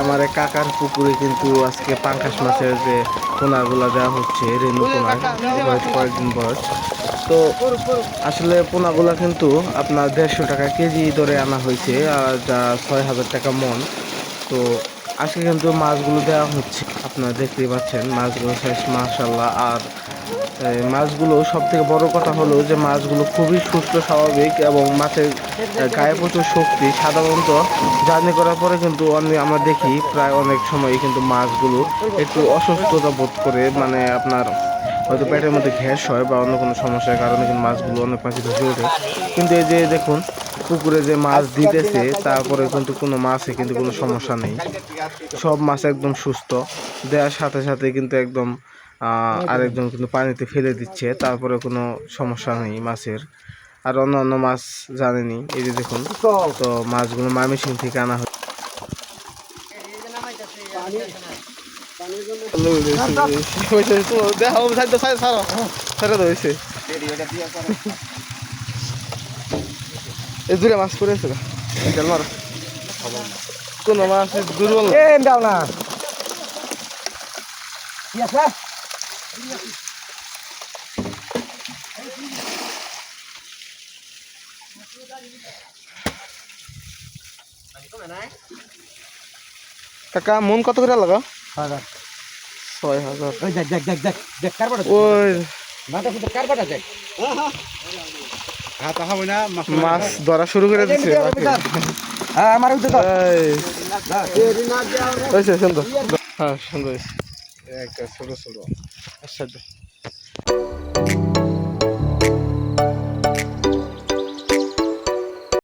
পোনাগুলা কাকার পুকুরে কিন্তু আজকে যে পোনাগুলো হচ্ছে পোনা কয়েকদিন বয়স তো আসলে কিন্তু আপনার দেড়শো টাকা কেজি ধরে আনা হয়েছে যা ছয় হাজার টাকা মন। তো আজকে কিন্তু মাছগুলো দেওয়া হচ্ছে। আপনারা দেখতেই পাচ্ছেন, মাছগুলো শেষ মাশাল্লাহ আর মাছগুলো সব থেকে বড় কথা হলো যে, মাছগুলো খুবই সুস্থ, স্বাভাবিক এবং মাছের গায়ে প্রচুর শক্তি। সাধারণত জার্নি করার পরে কিন্তু অনেক আমরা দেখি প্রায় অনেক সময় কিন্তু মাছগুলো একটু অসুস্থতা বোধ করে মানে আপনার হয়তো পেটের মধ্যে গ্যাস হয় বা অন্য কোনো সমস্যার কারণে কিন্তু মাছগুলো অনেক পাখি ধসে ওঠে কিন্তু এই যে, দেখুন পুকুরে যে মাছ দিতেছে তারপরে কিন্তু কোনো মাছে কিন্তু কোনো সমস্যা নেই। সব মাছ একদম সুস্থ। দেওয়ার সাথে সাথে কিন্তু একদম আরেকজন কিন্তু পানিতে ফেলে দিচ্ছে তারপরে কোনো সমস্যা নেই মাছের। আর অন্য অন্য মাছ জানেনি এই যে দেখুন তো মাছগুলো মামিসিং থেকে আনা হয় দূরে মাছ পড়েছে জাল মারো কোন মাছ দুর্বল না? এ দাও না। কি আছে? কাকা মন কত করে লাগা? হাজার। ছয় হাজার। ওই দেখ দেখ দেখ দেখ দেখ কার বাটা ওই। মাথা ফুটে কার বাটা দেখ হাত হবে না মাছ মাছ ধরা শুরু করে দিচ্ছে হ্যাঁ আমার সুন্দর হ্যাঁ সুন্দর একটা ছোট ছোট আচ্ছা